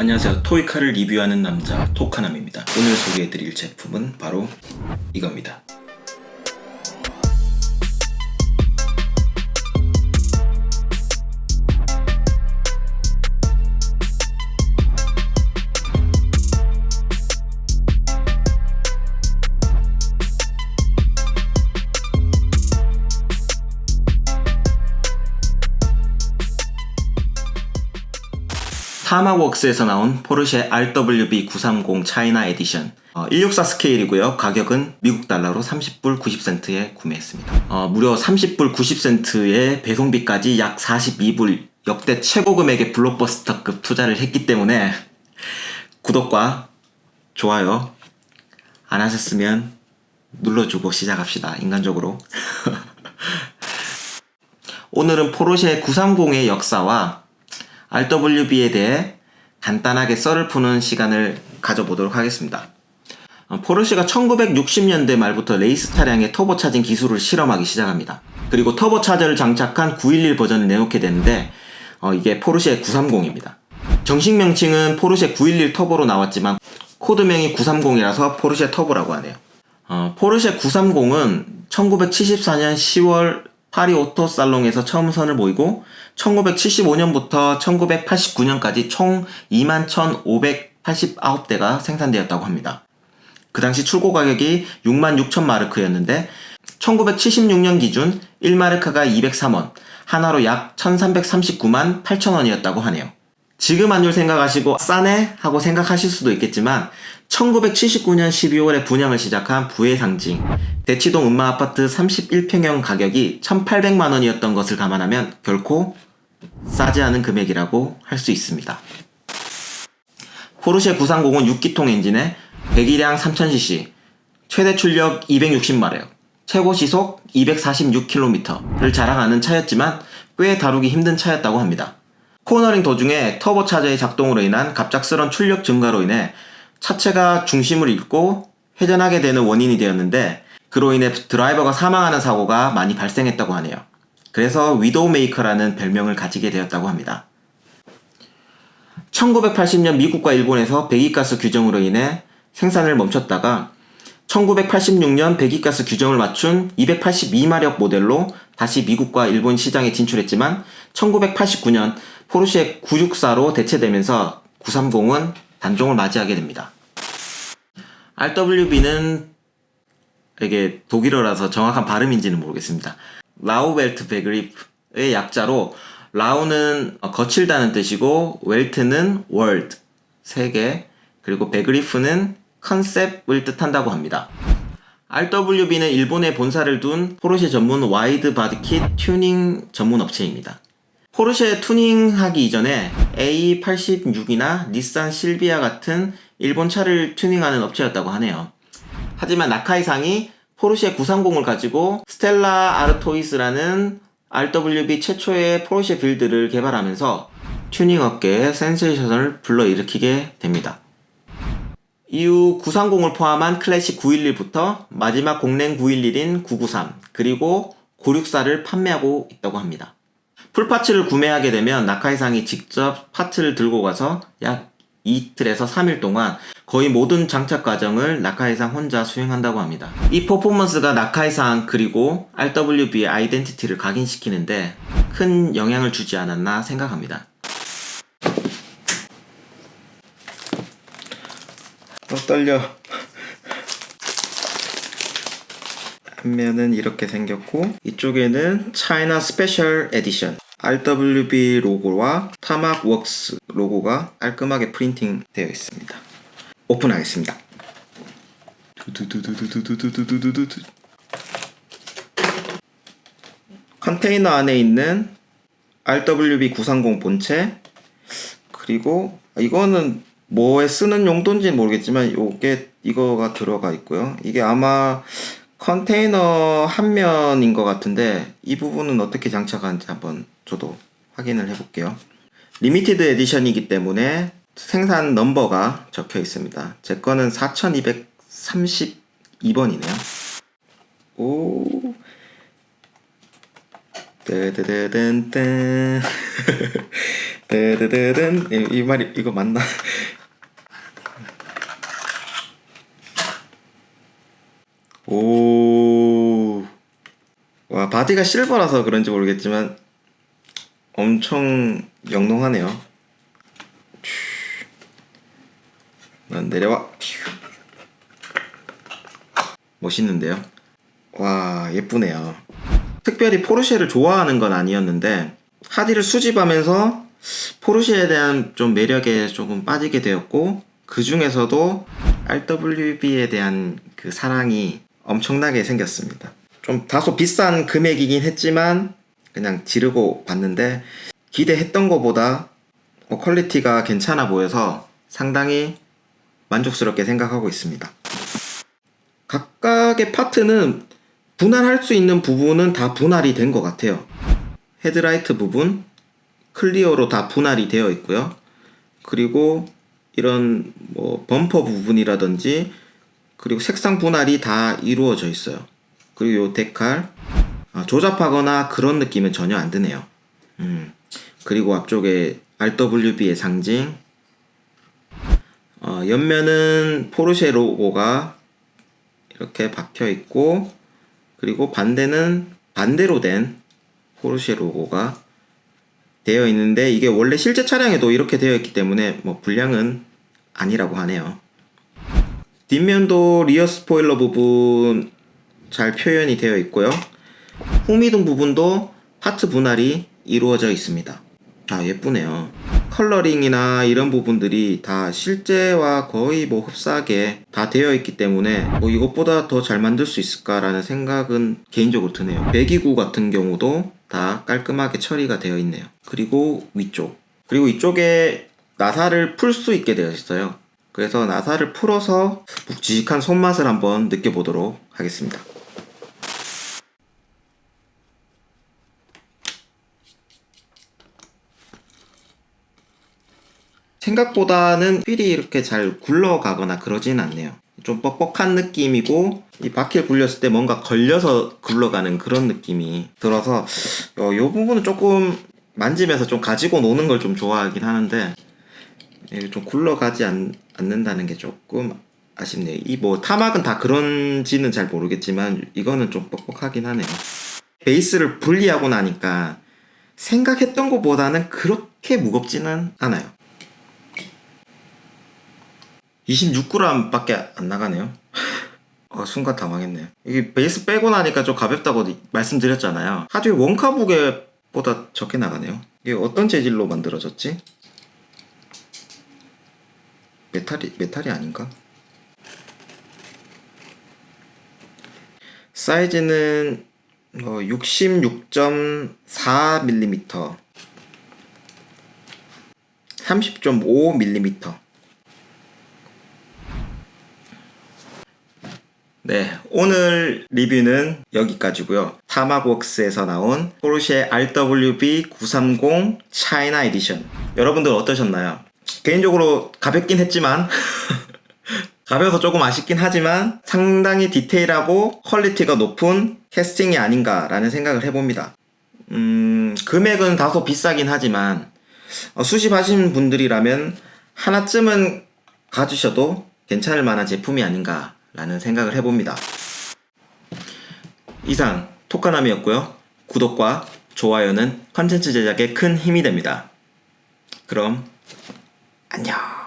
안녕하세요. 토이카를 리뷰하는 남자 토카남입니다. 오늘 소개해드릴 제품은 바로 이겁니다. 타마웍스에서 나온 포르쉐 RWB 930 차이나 에디션 어, 164 스케일이고요. 가격은 미국 달러로 30불 90센트에 구매했습니다. 어, 무려 30불 90센트에 배송비까지 약 42불 역대 최고 금액의 블록버스터급 투자를 했기 때문에 구독과 좋아요 안 하셨으면 눌러주고 시작합시다. 인간적으로. 오늘은 포르쉐 930의 역사와 RWB에 대해 간단하게 썰을 푸는 시간을 가져보도록 하겠습니다. 어, 포르쉐가 1960년대 말부터 레이스 차량에 터보 차징 기술을 실험하기 시작합니다. 그리고 터보 차저를 장착한 911 버전을 내놓게 되는데 어, 이게 포르쉐 930입니다. 정식 명칭은 포르쉐 911 터보로 나왔지만 코드명이 930이라서 포르쉐 터보라고 하네요. 어, 포르쉐 930은 1974년 10월 파리 오토 살롱에서 처음 선을 보이고 1975년부터 1989년까지 총 21,589대가 생산되었다고 합니다. 그 당시 출고 가격이 66,000 마르크였는데 1976년 기준 1마르크가 203원, 하나로 약 1339만 8천원이었다고 하네요. 지금 환율 생각하시고 싸네? 하고 생각하실 수도 있겠지만 1979년 12월에 분양을 시작한 부의 상징 대치동 음마 아파트 31평형 가격이 1,800만 원이었던 것을 감안하면 결코 싸지 않은 금액이라고 할 수 있습니다. 포르쉐 930은 6기통 엔진에 배기량 3000cc, 최대 출력 260마력, 최고 시속 246km를 자랑하는 차였지만 꽤 다루기 힘든 차였다고 합니다. 코너링 도중에 터보 차저의 작동으로 인한 갑작스런 출력 증가로 인해 차체가 중심을 잃고 회전하게 되는 원인이 되었는데 그로 인해 드라이버가 사망하는 사고가 많이 발생했다고 하네요. 그래서 위도우 메이커라는 별명을 가지게 되었다고 합니다. 1980년 미국과 일본에서 배기가스 규정으로 인해 생산을 멈췄다가 1986년 배기가스 규정을 맞춘 282마력 모델로 다시 미국과 일본 시장에 진출했지만 1989년 포르쉐 964로 대체되면서 930은 단종을 맞이하게 됩니다. RWB는 이게 독일어라서 정확한 발음인지는 모르겠습니다. 라우벨트 베그리프의 약자로 라우는 거칠다는 뜻이고 웰트는 월드 세계 그리고 베그리프는 컨셉을 뜻한다고 합니다. RWB는 일본에 본사를 둔 포르쉐 전문 와이드 바디킷 튜닝 전문 업체입니다. 포르쉐 투닝하기 이전에 A86이나 닛산 실비아 같은 일본 차를 튜닝하는 업체였다고 하네요. 하지만 나카이상이 포르쉐 930을 가지고 스텔라 아르토이스라는 RWB 최초의 포르쉐 빌드를 개발하면서 튜닝 업계에 센세이션을 불러일으키게 됩니다. 이후 930을 포함한 클래식 911부터 마지막 공랭 911인 993 그리고 964를 판매하고 있다고 합니다. 풀파츠를 구매하게 되면 나카이상이 직접 파츠를 들고 가서 약 이틀에서 3일 동안 거의 모든 장착 과정을 나카이상 혼자 수행한다고 합니다. 이 퍼포먼스가 나카이상 그리고 RWB의 아이덴티티를 각인시키는데 큰 영향을 주지 않았나 생각합니다. 어, 떨려. 앞면은 이렇게 생겼고 이쪽에는 차이나 스페셜 에디션 RWB 로고와 타막웍스 로고가 깔끔하게 프린팅 되어 있습니다. 오픈하겠습니다. 컨테이너 안에 있는 RWB 930 본체 그리고 이거는 뭐에 쓰는 용도인지 모르겠지만 요게 이거가 들어가 있고요. 이게 아마 컨테이너 한 면인 것 같은데 이 부분은 어떻게 장착하는지 한번 저도 확인을 해볼게요. 리미티드 에디션이기 때문에 생산 넘버가 적혀 있습니다. 제 거는 4232번이네요. 오. 떼떼떼떼떼. 드드드든 이, 이 말이 이거 맞나? 오. 와, 바디가 실버라서 그런지 모르겠지만 엄청 영롱하네요. 휴. 난 내려와. 휴. 멋있는데요? 와, 예쁘네요. 특별히 포르쉐를 좋아하는 건 아니었는데 하디를 수집하면서 포르쉐에 대한 좀 매력에 조금 빠지게 되었고 그 중에서도 RWB에 대한 그 사랑이 엄청나게 생겼습니다. 좀 다소 비싼 금액이긴 했지만 그냥 지르고 봤는데 기대했던 것보다 어, 퀄리티가 괜찮아 보여서 상당히 만족스럽게 생각하고 있습니다. 각각의 파트는 분할할 수 있는 부분은 다 분할이 된 것 같아요. 헤드라이트 부분 클리어로 다 분할이 되어 있고요. 그리고 이런 뭐 범퍼 부분이라든지 그리고 색상 분할이 다 이루어져 있어요. 그리고 요 데칼 아, 조잡하거나 그런 느낌은 전혀 안 드네요. 음. 그리고 앞쪽에 RWB의 상징 어, 옆면은 포르쉐 로고가 이렇게 박혀 있고 그리고 반대는 반대로 된 포르쉐 로고가 되어 있는데 이게 원래 실제 차량에도 이렇게 되어 있기 때문에 뭐 불량은 아니라고 하네요. 뒷면도 리어 스포일러 부분 잘 표현이 되어 있고요. 후미등 부분도 파트 분할이 이루어져 있습니다. 아 예쁘네요. 컬러링이나 이런 부분들이 다 실제와 거의 뭐 흡사하게 다 되어 있기 때문에 뭐 이것보다 더 잘 만들 수 있을까라는 생각은 개인적으로 드네요. 배기구 같은 경우도 다 깔끔하게 처리가 되어 있네요. 그리고 위쪽. 그리고 이쪽에 나사를 풀 수 있게 되어 있어요. 그래서 나사를 풀어서 묵직한 손맛을 한번 느껴보도록 하겠습니다. 생각보다는 휠이 이렇게 잘 굴러가거나 그러진 않네요. 좀 뻑뻑한 느낌이고 이 바퀴에 굴렸을 때 뭔가 걸려서 굴러가는 그런 느낌이 들어서 어, 요 부분은 조금 만지면서 좀 가지고 노는 걸 좀 좋아하긴 하는데 좀 굴러가지 않, 않는다는 게 조금 아쉽네요. 이 뭐 타막은 다 그런지는 잘 모르겠지만 이거는 좀 뻑뻑하긴 하네요. 베이스를 분리하고 나니까 생각했던 것보다는 그렇게 무겁지는 않아요. 26g밖에 안 나가네요. 어, 순간 당황했네요. 이게 베이스 빼고 나니까 좀 가볍다고 말씀드렸잖아요. 하드웨어 원카 무게보다 적게 나가네요. 이게 어떤 재질로 만들어졌지? 메탈이 메탈이 아닌가? 사이즈는 어, 66.4mm, 30.5mm. 네, 오늘 리뷰는 여기까지고요. 타마웍스에서 나온 포르쉐 RWB 930 차이나 에디션. 여러분들 어떠셨나요? 개인적으로 가볍긴 했지만 가벼워서 조금 아쉽긴 하지만 상당히 디테일하고 퀄리티가 높은 캐스팅이 아닌가라는 생각을 해봅니다. 음, 금액은 다소 비싸긴 하지만 어, 수집하신 분들이라면 하나쯤은 가주셔도 괜찮을 만한 제품이 아닌가라는 생각을 해봅니다. 이상 토카남이었고요. 구독과 좋아요는 컨텐츠 제작에 큰 힘이 됩니다. 그럼 안녕.